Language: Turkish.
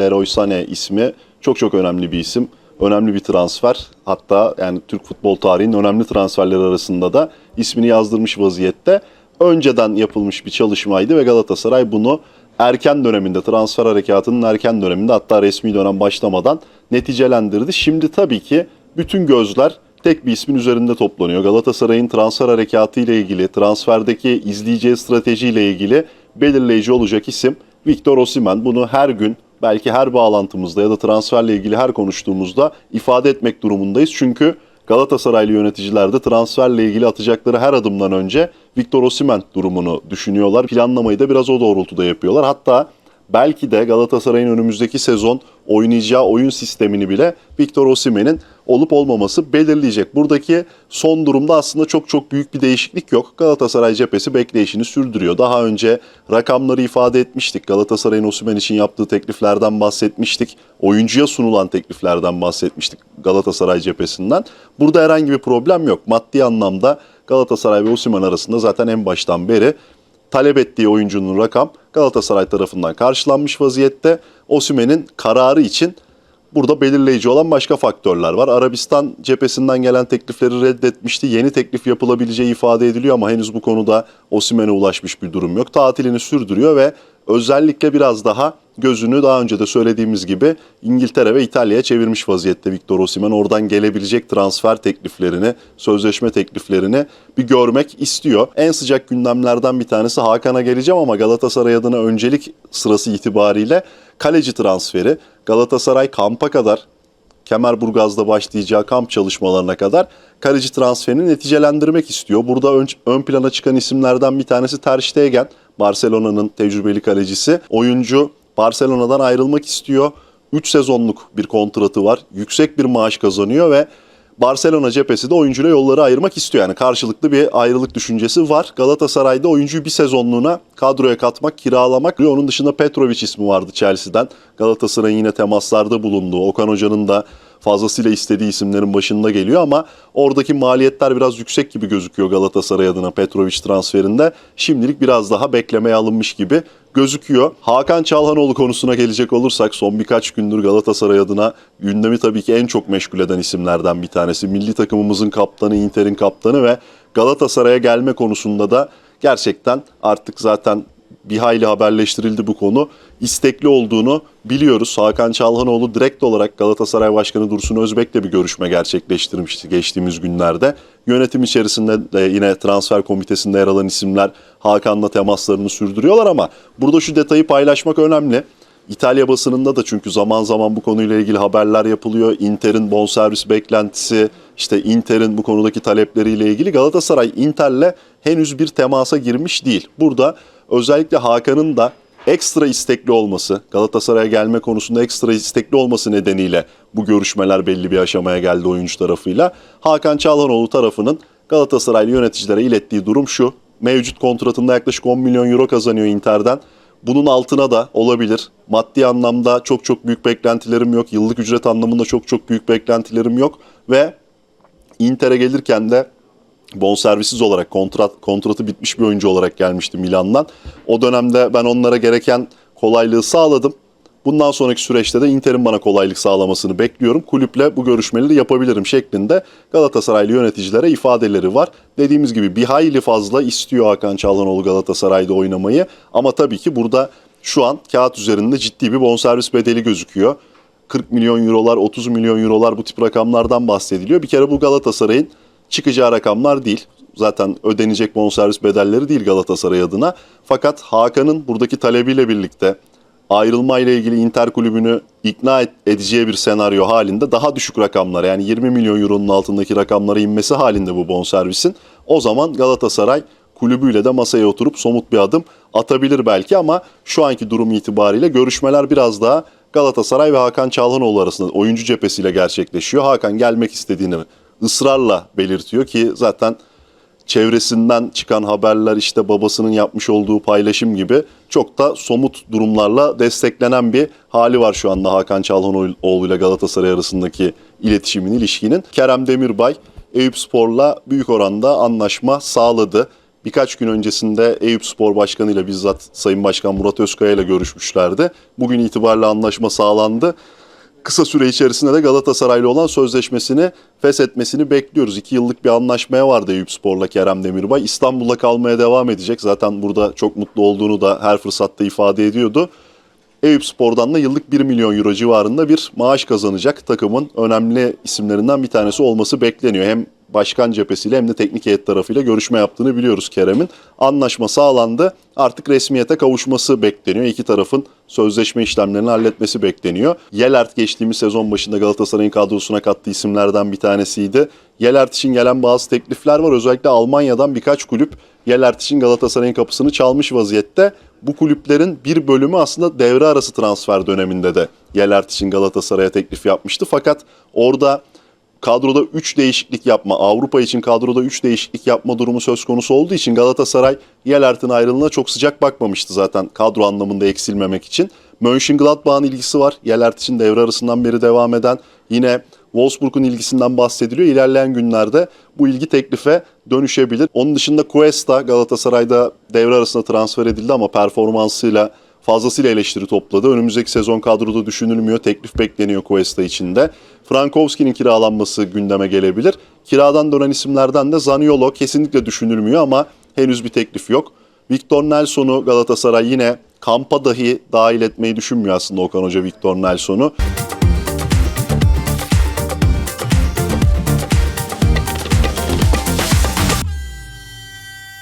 Leroy Sané ismi çok çok önemli bir isim. Önemli bir transfer. Hatta yani Türk futbol tarihinin önemli transferleri arasında da ismini yazdırmış vaziyette. Önceden yapılmış bir çalışmaydı ve Galatasaray bunu erken döneminde, transfer harekatının erken döneminde hatta resmi dönem başlamadan neticelendirdi. Şimdi tabii ki bütün gözler tek bir ismin üzerinde toplanıyor. Galatasaray'ın transfer harekatı ile ilgili, transferdeki izleyeceği strateji ile ilgili belirleyici olacak isim Victor Osimhen. Bunu her gün belki her bağlantımızda ya da transferle ilgili her konuştuğumuzda ifade etmek durumundayız. Çünkü Galatasaraylı yöneticiler de transferle ilgili atacakları her adımdan önce Victor Osimhen durumunu düşünüyorlar. Planlamayı da biraz o doğrultuda yapıyorlar. Hatta belki de Galatasaray'ın önümüzdeki sezon oynayacağı oyun sistemini bile Victor Osimhen'in olup olmaması belirleyecek. Buradaki son durumda aslında çok çok büyük bir değişiklik yok. Galatasaray cephesi bekleyişini sürdürüyor. Daha önce rakamları ifade etmiştik. Galatasaray'ın Osimhen için yaptığı tekliflerden bahsetmiştik. Oyuncuya sunulan tekliflerden bahsetmiştik Galatasaray cephesinden. Burada herhangi bir problem yok. Maddi anlamda Galatasaray ve Osimhen arasında zaten en baştan beri talep ettiği oyuncunun rakam Galatasaray tarafından karşılanmış vaziyette. Osimhen'in kararı için burada belirleyici olan başka faktörler var. Arabistan cephesinden gelen teklifleri reddetmişti. Yeni teklif yapılabileceği ifade ediliyor ama henüz bu konuda Osimhen'e ulaşmış bir durum yok. Tatilini sürdürüyor ve özellikle biraz daha gözünü daha önce de söylediğimiz gibi İngiltere ve İtalya'ya çevirmiş vaziyette Victor Osimhen. Oradan gelebilecek transfer tekliflerini, sözleşme tekliflerini bir görmek istiyor. En sıcak gündemlerden bir tanesi Hakan'a geleceğim ama Galatasaray adına öncelik sırası itibariyle kaleci transferi. Galatasaray kampa kadar Kemerburgaz'da başlayacağı kamp çalışmalarına kadar kaleci transferini neticelendirmek istiyor. Burada ön, ön plana çıkan isimlerden bir tanesi Ter Stegen, Barcelona'nın tecrübeli kalecisi. Oyuncu Barcelona'dan ayrılmak istiyor. 3 sezonluk bir kontratı var. Yüksek bir maaş kazanıyor ve Barcelona cephesi de oyuncuyla yolları ayırmak istiyor. Yani karşılıklı bir ayrılık düşüncesi var. Galatasaray'da oyuncuyu bir sezonluğuna kadroya katmak, kiralamak. Onun dışında Petrovic ismi vardı Chelsea'den. Galatasaray'ın yine temaslarda bulunduğu, Okan Hoca'nın da fazlasıyla istediği isimlerin başında geliyor ama oradaki maliyetler biraz yüksek gibi gözüküyor Galatasaray adına Petrovic transferinde. Şimdilik biraz daha beklemeye alınmış gibi gözüküyor. Hakan Çalhanoğlu konusuna gelecek olursak son birkaç gündür Galatasaray adına gündemi tabii ki en çok meşgul eden isimlerden bir tanesi. Milli takımımızın kaptanı, Inter'in kaptanı ve Galatasaray'a gelme konusunda da gerçekten artık zaten bir hayli haberleştirildi bu konu. İstekli olduğunu biliyoruz. Hakan Çalhanoğlu direkt olarak Galatasaray Başkanı Dursun Özbek'le bir görüşme gerçekleştirmişti geçtiğimiz günlerde. Yönetim içerisinde de yine transfer komitesinde yer alan isimler Hakan'la temaslarını sürdürüyorlar ama burada şu detayı paylaşmak önemli. İtalya basınında da çünkü zaman zaman bu konuyla ilgili haberler yapılıyor. Inter'in bonservis beklentisi, işte Inter'in bu konudaki talepleriyle ilgili Galatasaray Inter'le henüz bir temasa girmiş değil. Burada özellikle Hakan'ın da ekstra istekli olması, Galatasaray'a gelme konusunda ekstra istekli olması nedeniyle bu görüşmeler belli bir aşamaya geldi oyuncu tarafıyla. Hakan Çalhanoğlu tarafının Galatasaraylı yöneticilere ilettiği durum şu. Mevcut kontratında yaklaşık 10 milyon euro kazanıyor Inter'den. Bunun altına da olabilir. Maddi anlamda çok çok büyük beklentilerim yok. Yıllık ücret anlamında çok çok büyük beklentilerim yok. Ve Inter'e gelirken de bonservisiz olarak kontrat kontratı bitmiş bir oyuncu olarak gelmişti Milan'dan. O dönemde ben onlara gereken kolaylığı sağladım. Bundan sonraki süreçte de Inter'in bana kolaylık sağlamasını bekliyorum. Kulüple bu görüşmeleri yapabilirim şeklinde Galatasaraylı yöneticilere ifadeleri var. Dediğimiz gibi bir hayli fazla istiyor Hakan Çalhanoğlu Galatasaray'da oynamayı. Ama tabii ki burada şu an kağıt üzerinde ciddi bir bonservis bedeli gözüküyor. 40 milyon eurolar, 30 milyon eurolar bu tip rakamlardan bahsediliyor. Bir kere bu Galatasaray'ın çıkacağı rakamlar değil. Zaten ödenecek bonservis bedelleri değil Galatasaray adına. Fakat Hakan'ın buradaki talebiyle birlikte ayrılma ile ilgili Inter kulübünü ikna edeceği bir senaryo halinde daha düşük rakamlar yani 20 milyon euronun altındaki rakamlara inmesi halinde bu bonservisin o zaman Galatasaray kulübüyle de masaya oturup somut bir adım atabilir belki ama şu anki durum itibariyle görüşmeler biraz daha Galatasaray ve Hakan Çalhanoğlu arasında oyuncu cephesiyle gerçekleşiyor. Hakan gelmek istediğini ısrarla belirtiyor ki zaten çevresinden çıkan haberler işte babasının yapmış olduğu paylaşım gibi çok da somut durumlarla desteklenen bir hali var şu anda Hakan Çalhanoğlu ile Galatasaray arasındaki iletişimin, ilişkinin. Kerem Demirbay Eyüp Spor'la büyük oranda anlaşma sağladı. birkaç gün öncesinde Eyüp Spor Başkanı ile bizzat Sayın Başkan Murat Özkaya ile görüşmüşlerdi. Bugün itibariyle anlaşma sağlandı. Kısa süre içerisinde de Galatasaray'la olan sözleşmesini feshetmesini bekliyoruz. İki yıllık bir anlaşmaya vardı Eyüp Spor'la Kerem Demirbay. İstanbul'da kalmaya devam edecek. Zaten burada çok mutlu olduğunu da her fırsatta ifade ediyordu. Eyüp Spor'dan da yıllık 1 milyon euro civarında bir maaş kazanacak takımın önemli isimlerinden bir tanesi olması bekleniyor. Hem başkan cephesiyle hem de teknik heyet tarafıyla görüşme yaptığını biliyoruz Kerem'in. Anlaşma sağlandı. Artık resmiyete kavuşması bekleniyor. İki tarafın sözleşme işlemlerini halletmesi bekleniyor. Yelert geçtiğimiz sezon başında Galatasaray'ın kadrosuna kattığı isimlerden bir tanesiydi. Yelert için gelen bazı teklifler var. Özellikle Almanya'dan birkaç kulüp Yelert için Galatasaray'ın kapısını çalmış vaziyette. Bu kulüplerin bir bölümü aslında devre arası transfer döneminde de Yelert için Galatasaray'a teklif yapmıştı. Fakat orada kadroda 3 değişiklik yapma, Avrupa için kadroda 3 değişiklik yapma durumu söz konusu olduğu için Galatasaray Yelert'in ayrılığına çok sıcak bakmamıştı zaten kadro anlamında eksilmemek için. Mönchengladbach'ın ilgisi var. Yelert için devre arasından beri devam eden yine Wolfsburg'un ilgisinden bahsediliyor. İlerleyen günlerde bu ilgi teklife dönüşebilir. Onun dışında Cuesta Galatasaray'da devre arasında transfer edildi ama performansıyla fazlasıyla eleştiri topladı. Önümüzdeki sezon kadroda düşünülmüyor. Teklif bekleniyor Cuesta için de. Frankowski'nin kiralanması gündeme gelebilir. Kiradan dönen isimlerden de Zaniolo kesinlikle düşünülmüyor ama henüz bir teklif yok. Victor Nelson'u Galatasaray yine kampa dahi dahil etmeyi düşünmüyor aslında Okan Hoca Victor Nelson'u.